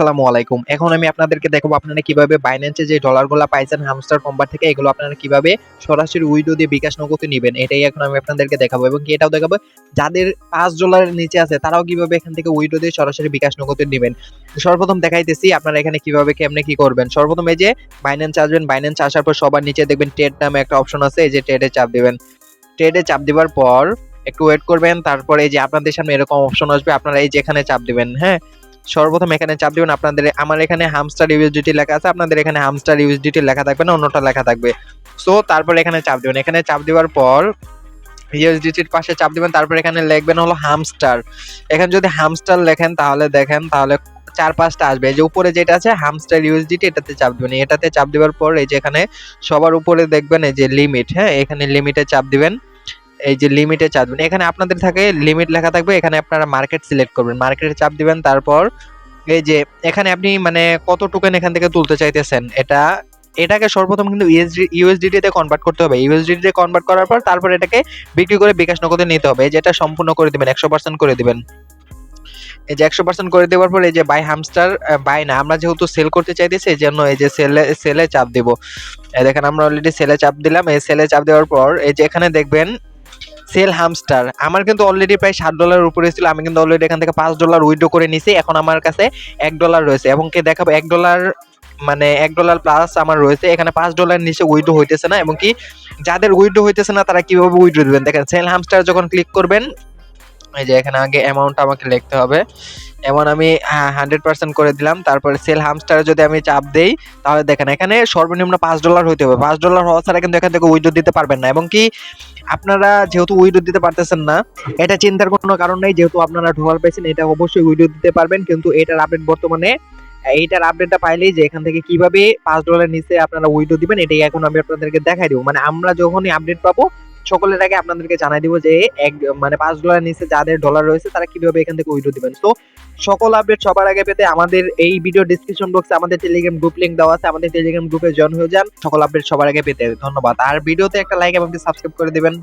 আসসালামু আলাইকুম। এখন আমি আপনাদেরকে দেখাবো আপনারা কীভাবে বাইন্যান্সে যে ডলারগুলো পাইছেন হামস্টার কম্বার থেকে, এগুলো আপনারা কীভাবে সরাসরি উইডো দিয়ে বিকাশ নগদে নেবেন, এটাই এখন আমি আপনাদেরকে দেখাবো। এবং কি এটাও দেখাবো? যাদের পাঁচ ডলারের নিচে আছে, তারাও কীভাবে এখান থেকে উইডো দিয়ে সরাসরি বিকাশ নগদে নেবেন? সর্বপ্রথম দেখাইতেছি আপনারা এখানে কীভাবে কেমনে কি করবেন। সর্বপ্রথম এই যে বাইন্যান্স আসবেন বাইন্যান্স আসার পর সবার নিচে দেখবেন ট্রেড নামে একটা অপশন আছে, এই যে ট্রেডে চাপ দিবেন। ট্রেডে চাপ দেওয়ার পর একটু ওয়েট করবেন, তারপরে এই যে আপনাদের সামনে এরকম অপশন আসবে, আপনারা এই যেখানে চাপ দিবেন হ্যাঁ? সর্বপ্রথম এখানে চাপ দিবেন আপনাদের, আমার এখানে হামস্টার ইউএসডিটি লেখা আছে, আপনাদের এখানে হামস্টার ইউএসডিটি লেখা থাকবে না, অন্যটা লেখা থাকবে। সো তারপর এখানে চাপ দিবেন। এখানে চাপ দেওয়ার পর ইউএসডিটির পাশে চাপ দিবেন, তারপর এখানে লিখবেন হলো হামস্টার এখানে যদি হামস্টার লেখেন, তাহলে দেখেন, তাহলে চার পাঁচটা আসবে। এই যে উপরে যেটা আছে হামস্টার ইউএসডিটি এটাতে চাপ দিবেন। এটাতে চাপ দেওয়ার পর এই যে এখানে সবার উপরে দেখবেন এই যে লিমিট হ্যাঁ? এখানে লিমিটে চাপ দিবেন। এই যে লিমিটে চাপ দিবেন। এখানে আপনাদের থাকে লিমিট লেখা থাকবে, এখানে আপনারা মার্কেট সিলেক্ট করবেন। মার্কেটে চাপ দিবেন, তারপর এই যে এখানে আপনি মানে কত টোকেন এখান থেকে তুলতে চাইতেছেন, এটা, এটাকে সর্বপ্রথম কিন্তু ইউএসডি ইউএসডিটি তে কনভার্ট করতে হবে। ইউএসডিটি তে কনভার্ট করার পর তারপর এটাকে বিক্রি করে বিকাশ নগদে নিতে হবে। এই যে এটা সম্পূর্ণ করে দিবেন, একশো পার্সেন্ট করে দিবেন। এই যে একশো পার্সেন্ট করে দেওয়ার পর এই যে বাই হামস্টার বাই না, আমরা যেহেতু সেল করতে চাইতেছি, এই জন্য এই যে সেলে সেলে চাপ দিব। দেখেন, আমরা অলরেডি সেলে চাপ দিলাম। এই সেলে চাপ দেওয়ার পর এই যে এখানে দেখবেন সেল হামস্টার। আমার কিন্তু অলরেডি প্রায় ষাট ডলার উপরে ছিল, আমি কিন্তু অলরেডি এখান থেকে পাঁচ ডলার উইড্রো করে নিছি, এখন আমার কাছে এক ডলার রয়েছে। এবং কি দেখাবো, এক ডলার মানে এক ডলার প্লাস আমার রয়েছে, এখানে পাঁচ ডলার নিচে উইড্রো হইতেছে না, এবং কি যাদের উইড্রো হইতেছে না, তারা কীভাবে উইড্রো দিবেন? দেখেন, সেল হামস্টার যখন ক্লিক করবেন, এই যে এখানে আগে অ্যামাউন্ট আমাকে লিখতে হবে। এমন আমি হান্ড্রেড পার্সেন্ট করে দিলাম, তারপরে সেল হামস্টারে যদি আমি চাপ দেই, তাহলে দেখেন, এখানে সর্বনিম্ন পাঁচ ডলার হইতে হবে। পাঁচ ডলার হওয়া ছাড়া কিন্তু এখান থেকে উইড্রো দিতে পারবেন না, এবং কি আপনারা যেহেতু উইডো দিতে পারতেছেন না, এটা চিন্তার কোনো কারণ নেই, যেহেতু আপনারা ঢোকাল পেয়েছেন এটা অবশ্যই উইডো দিতে পারবেন, কিন্তু এটার আপডেট বর্তমানে, এইটার আপডেটটা পাইলেই যে এখান থেকে কীভাবে পাঁচ ডলার নিচে আপনারা উইডো দিবেন, এটাই এখন আমি আপনাদেরকে দেখাই দিব। মানে আমরা যখনই আপডেট পাবো সকলের আগে আপনাদেরকে জানাই দিব যে এক মানে পাঁচ ডলার নিচে যাদের ডলার রয়েছে, তারা কীভাবে এখান থেকে উইড্রো দিবেন। তো সকল আপডেট সবার আগে পেতে আমাদের এই ভিডিও ডিসক্রিপশন বক্সে আমাদের টেলিগ্রাম গ্রুপ লিঙ্ক দেওয়া আছে, আমাদের টেলিগ্রাম গ্রুপে জয়েন হয়ে যান, সকল আপডেট সবার আগে পেতে। ধন্যবাদ। আর ভিডিওতে একটা লাইক এবং সাবস্ক্রাইব করে দিবেন।